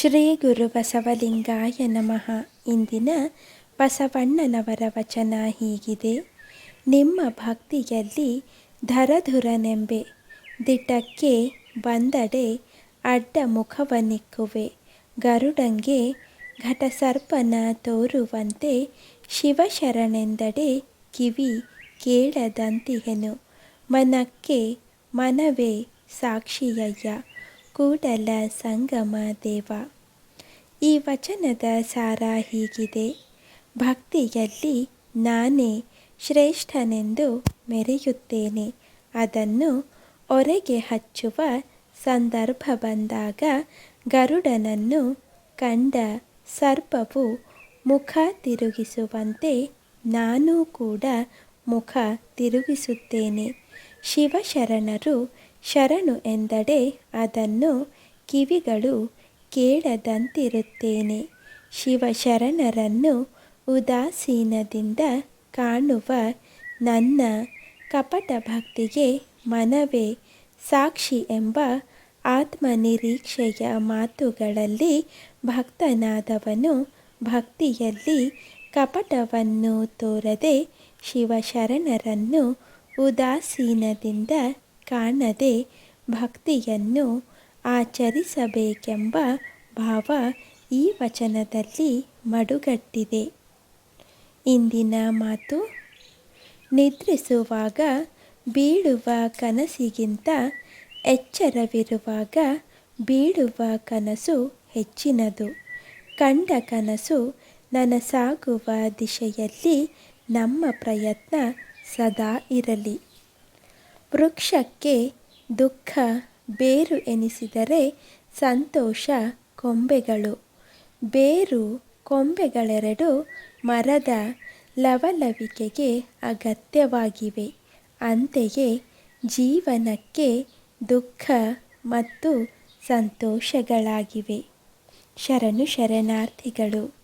ಶ್ರೀ ಗುರು ಬಸವಲಿಂಗಾಯ ನಮಃ. ಇಂದಿನ ಬಸವಣ್ಣನವರ ವಚನ ಹೀಗಿದೆ. ನಿಮ್ಮ ಭಕ್ತಿಯಲ್ಲಿ ಧರಧುರನೆಂಬೆ, ದಿಟಕ್ಕೆ ಬಂದಡೆ ಅಡ್ಡ ಮುಖವನಿಕ್ಕುವೆ ಗರುಡಂಗೆ ಘಟಸರ್ಪನ ತೋರುವಂತೆ ಶಿವಶರಣೆಂದಡೆ ಕಿವಿ ಕೇಳದಂತಿಹೆನು. ಮನಕ್ಕೆ ಮನವೇ ಸಾಕ್ಷಿಯಯ್ಯ. ಕೂಡಲ ಸಂಗಮ ದೇವ. ಈ ವಚನದ ಸಾರ ಹೀಗಿದೆ. ಭಕ್ತಿಯಲ್ಲಿ ನಾನೇ ಶ್ರೇಷ್ಠನೆಂದು ಮೆರೆಯುತ್ತೇನೆ. ಅದನ್ನು ಒರೆಗೆ ಹಚ್ಚುವ ಸಂದರ್ಭ ಬಂದಾಗ ಗರುಡನನ್ನು ಕಂಡ ಸರ್ಪವು ಮುಖ ತಿರುಗಿಸುವಂತೆ ನಾನೂ ಕೂಡ ಮುಖ ತಿರುಗಿಸುತ್ತೇನೆ. ಶಿವಶರಣರು ಶರಣು ಎಂದಡೆ ಅದನ್ನು ಕಿವಿಗಳು ಕೇಳದಂತಿರುತ್ತೇನೆ. ಶಿವಶರಣರನ್ನು ಉದಾಸೀನದಿಂದ ಕಾಣುವ ನನ್ನ ಕಪಟ ಭಕ್ತಿಗೆ ಮನವೇ ಸಾಕ್ಷಿ ಎಂಬ ಆತ್ಮನಿರೀಕ್ಷೆಯ ಮಾತುಗಳಲ್ಲಿ ಭಕ್ತನಾದವನು ಭಕ್ತಿಯಲ್ಲಿ ಕಪಟವನ್ನು ತೋರದೆ ಶಿವಶರಣರನ್ನು ಉದಾಸೀನದಿಂದ ಕಾಣದೆ ಭಕ್ತಿಯನ್ನು ಆಚರಿಸಬೇಕೆಂಬ ಭಾವ ಈ ವಚನದಲ್ಲಿ ಮಡುಗಟ್ಟಿದೆ. ಇಂದಿನ ಮಾತು ನಿದ್ರಿಸುವಾಗ, ಬೀಳುವ ಕನಸಿಗಿಂತ ಎಚ್ಚರವಿರುವಾಗ ಬೀಳುವ ಕನಸು ಹೆಚ್ಚಿನದು. ಕಂಡ ಕನಸು ನನಸಾಗುವ ದಿಶೆಯಲ್ಲಿ ನಮ್ಮ ಪ್ರಯತ್ನ ಸದಾ ಇರಲಿ. ವೃಕ್ಷಕ್ಕೆ ದುಃಖ ಬೇರು ಎನಿಸಿದರೆ ಸಂತೋಷ ಕೊಂಬೆಗಳು. ಬೇರು ಕೊಂಬೆಗಳೆರಡು ಮರದ ಲವಲವಿಕೆಗೆ ಅಗತ್ಯವಾಗಿವೆ. ಅಂತೆಯೇ ಜೀವನಕ್ಕೆ ದುಃಖ ಮತ್ತು ಸಂತೋಷಗಳಾಗಿವೆ. ಶರಣು ಶರಣಾರ್ಥಿಗಳು.